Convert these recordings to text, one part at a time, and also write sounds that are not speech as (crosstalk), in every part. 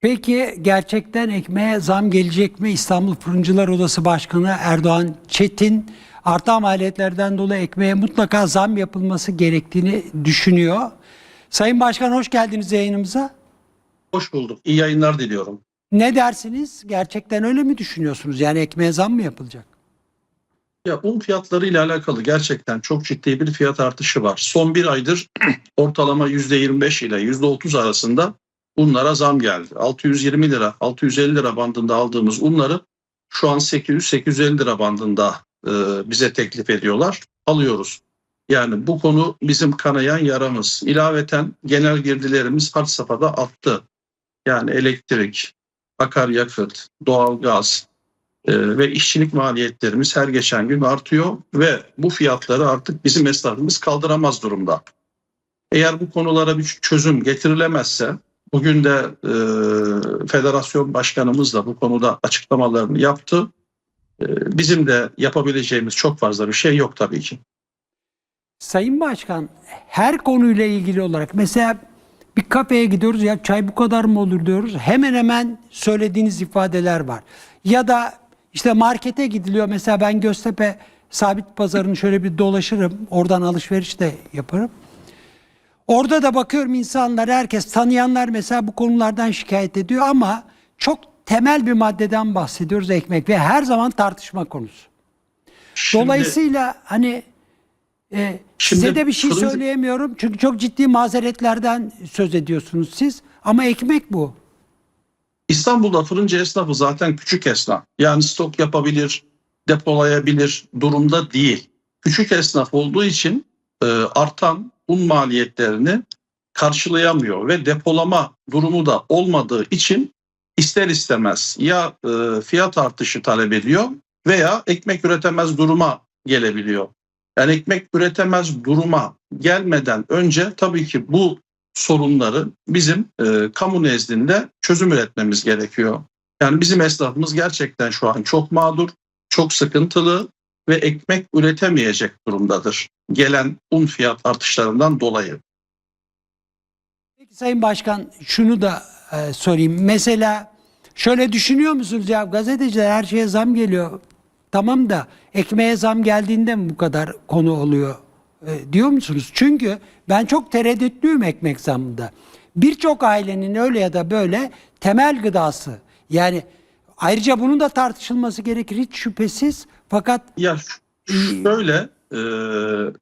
Peki gerçekten ekmeğe zam gelecek mi? İstanbul Fırıncılar Odası Başkanı Erdoğan Çetin artan maliyetlerden dolayı ekmeğe mutlaka zam yapılması gerektiğini düşünüyor. Sayın Başkan hoş geldiniz yayınımıza. Hoş bulduk. İyi yayınlar diliyorum. Ne dersiniz? Gerçekten öyle mi düşünüyorsunuz? Yani ekmeğe zam mı yapılacak? Ya un fiyatları ile alakalı gerçekten çok ciddi bir fiyat artışı var. Son bir aydır (clears throat) ortalama %25 ile %30 arasında unlara zam geldi. 620 lira, 650 lira bandında aldığımız unları şu an 800-850 lira bandında e, bize teklif ediyorlar. Alıyoruz. Yani bu konu bizim kanayan yaramız. İlaveten genel girdilerimiz had safhada arttı. Yani elektrik, akaryakıt, doğalgaz, Ee, ve işçilik maliyetlerimiz her geçen gün artıyor ve bu fiyatları artık bizim esnafımız kaldıramaz durumda. Eğer bu konulara bir çözüm getirilemezse bugün de e, federasyon başkanımız da bu konuda açıklamalarını yaptı. E, bizim de yapabileceğimiz çok fazla bir şey yok tabii ki. Sayın Başkan her konuyla ilgili olarak mesela bir kafeye gidiyoruz ya çay bu kadar mı olur diyoruz. Hemen hemen söylediğiniz ifadeler var. Ya da işte markete gidiliyor mesela ben Göztepe sabit pazarını şöyle bir dolaşırım. Oradan alışveriş de yaparım. Orada da bakıyorum insanlar herkes tanıyanlar mesela bu konulardan şikayet ediyor ama çok temel bir maddeden bahsediyoruz ekmek ve her zaman tartışma konusu. Şimdi- Dolayısıyla hani e, size Şimdi de bir şey fırıncı- söyleyemiyorum. Çünkü çok ciddi mazeretlerden söz ediyorsunuz siz. Ama ekmek bu. İstanbul'da fırıncı esnafı zaten küçük esnaf. Yani stok yapabilir, depolayabilir durumda değil. Küçük esnaf olduğu için e, artan un maliyetlerini karşılayamıyor ve depolama durumu da olmadığı için ister istemez ya e, fiyat artışı talep ediyor veya ekmek üretemez duruma gelebiliyor. Yani ekmek üretemez duruma gelmeden önce tabii ki bu sorunları bizim e, kamu nezdinde çözüm üretmemiz gerekiyor. Yani bizim esnafımız gerçekten şu an çok mağdur, çok sıkıntılı ve ekmek üretemeyecek durumdadır. Gelen un fiyat artışlarından dolayı. Peki Sayın Başkan şunu da e, sorayım. Mesela şöyle düşünüyor musunuz ya gazeteciler her şeye zam geliyor. Tamam da ekmeğe zam geldiğinde mi bu kadar konu oluyor e, diyor musunuz? Çünkü ben çok tereddütlüyüm ekmek zammında. Birçok ailenin öyle ya da böyle temel gıdası. Yani ayrıca bunun da tartışılması gerekir hiç şüphesiz. Fakat Ya ş- şöyle e,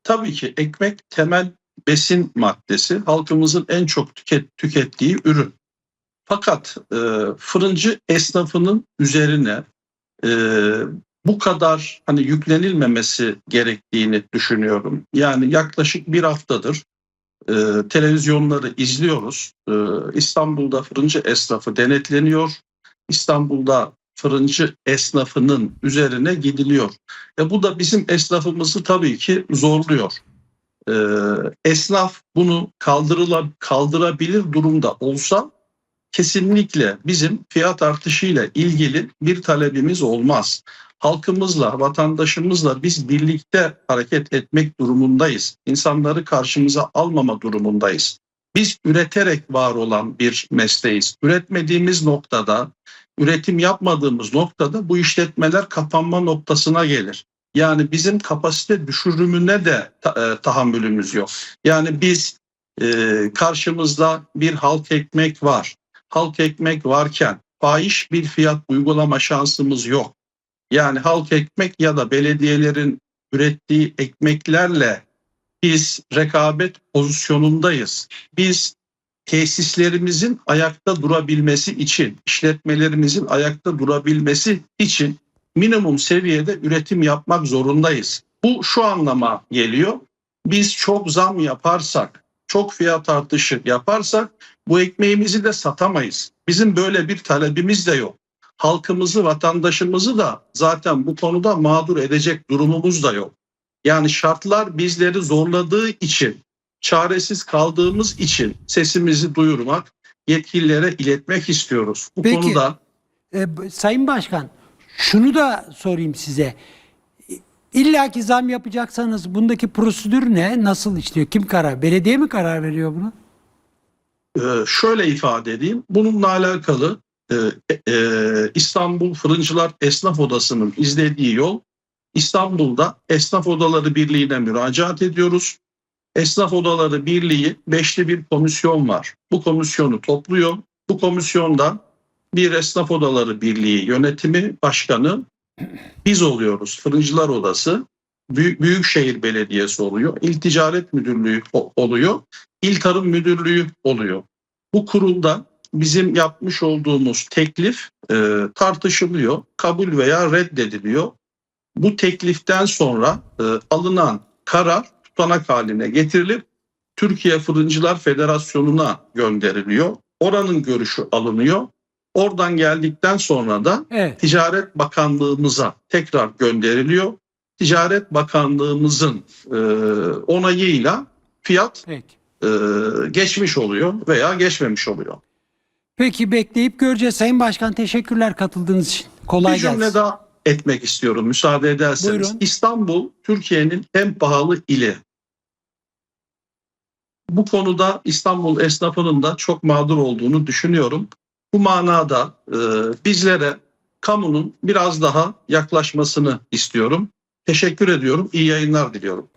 tabii ki ekmek temel besin maddesi halkımızın en çok tüket, tükettiği ürün. Fakat e, fırıncı esnafının üzerine e, bu kadar hani yüklenilmemesi gerektiğini düşünüyorum. Yani yaklaşık bir haftadır e, televizyonları izliyoruz. E, İstanbul'da fırıncı esnafı denetleniyor. İstanbul'da fırıncı esnafının üzerine gidiliyor. E bu da bizim esnafımızı tabii ki zorluyor. E, esnaf bunu kaldırıla, kaldırabilir durumda olsa kesinlikle bizim fiyat artışıyla ilgili bir talebimiz olmaz. Halkımızla, vatandaşımızla biz birlikte hareket etmek durumundayız. İnsanları karşımıza almama durumundayız. Biz üreterek var olan bir mesleğiz. Üretmediğimiz noktada, üretim yapmadığımız noktada bu işletmeler kapanma noktasına gelir. Yani bizim kapasite düşürümüne de e, tahammülümüz yok. Yani biz e, karşımızda bir halk ekmek var. Halk ekmek varken fahiş bir fiyat uygulama şansımız yok. Yani halk ekmek ya da belediyelerin ürettiği ekmeklerle biz rekabet pozisyonundayız. Biz tesislerimizin ayakta durabilmesi için, işletmelerimizin ayakta durabilmesi için minimum seviyede üretim yapmak zorundayız. Bu şu anlama geliyor. Biz çok zam yaparsak, çok fiyat artışı yaparsak bu ekmeğimizi de satamayız. Bizim böyle bir talebimiz de yok. Halkımızı, vatandaşımızı da zaten bu konuda mağdur edecek durumumuz da yok. Yani şartlar bizleri zorladığı için, çaresiz kaldığımız için sesimizi duyurmak, yetkililere iletmek istiyoruz. Bu Peki. konuda E, Sayın Başkan, şunu da sorayım size. İlla ki zam yapacaksanız bundaki prosedür ne? Nasıl işliyor? Kim karar? Belediye mi karar veriyor bunu? e, şöyle ifade edeyim. Bununla alakalı e, e, İstanbul Fırıncılar Esnaf Odası'nın izlediği yol İstanbul'da Esnaf Odaları Birliği'ne müracaat ediyoruz. Esnaf Odaları Birliği beşli bir komisyon var. Bu komisyonu topluyor. Bu komisyonda bir Esnaf Odaları Birliği yönetimi başkanı biz oluyoruz. Fırıncılar Odası, Büyük, Büyükşehir Belediyesi oluyor. İl Ticaret Müdürlüğü oluyor. İl Tarım Müdürlüğü oluyor. Bu kurulda bizim yapmış olduğumuz teklif e, tartışılıyor, kabul veya reddediliyor. Bu tekliften sonra e, alınan karar tutanak haline getirilip Türkiye Fırıncılar Federasyonu'na gönderiliyor. Oranın görüşü alınıyor. Oradan geldikten sonra da Evet. Ticaret Bakanlığımıza tekrar gönderiliyor. Ticaret Bakanlığımızın e, onayıyla fiyat Peki. e, geçmiş oluyor veya geçmemiş oluyor. Peki bekleyip göreceğiz. Sayın Başkan teşekkürler katıldığınız için. Kolay bir cümle gelsin. daha etmek istiyorum müsaade ederseniz. Buyurun. İstanbul Türkiye'nin en pahalı ili. Bu konuda İstanbul esnafının da çok mağdur olduğunu düşünüyorum. Bu manada e, bizlere kamunun biraz daha yaklaşmasını istiyorum. Teşekkür ediyorum. İyi yayınlar diliyorum.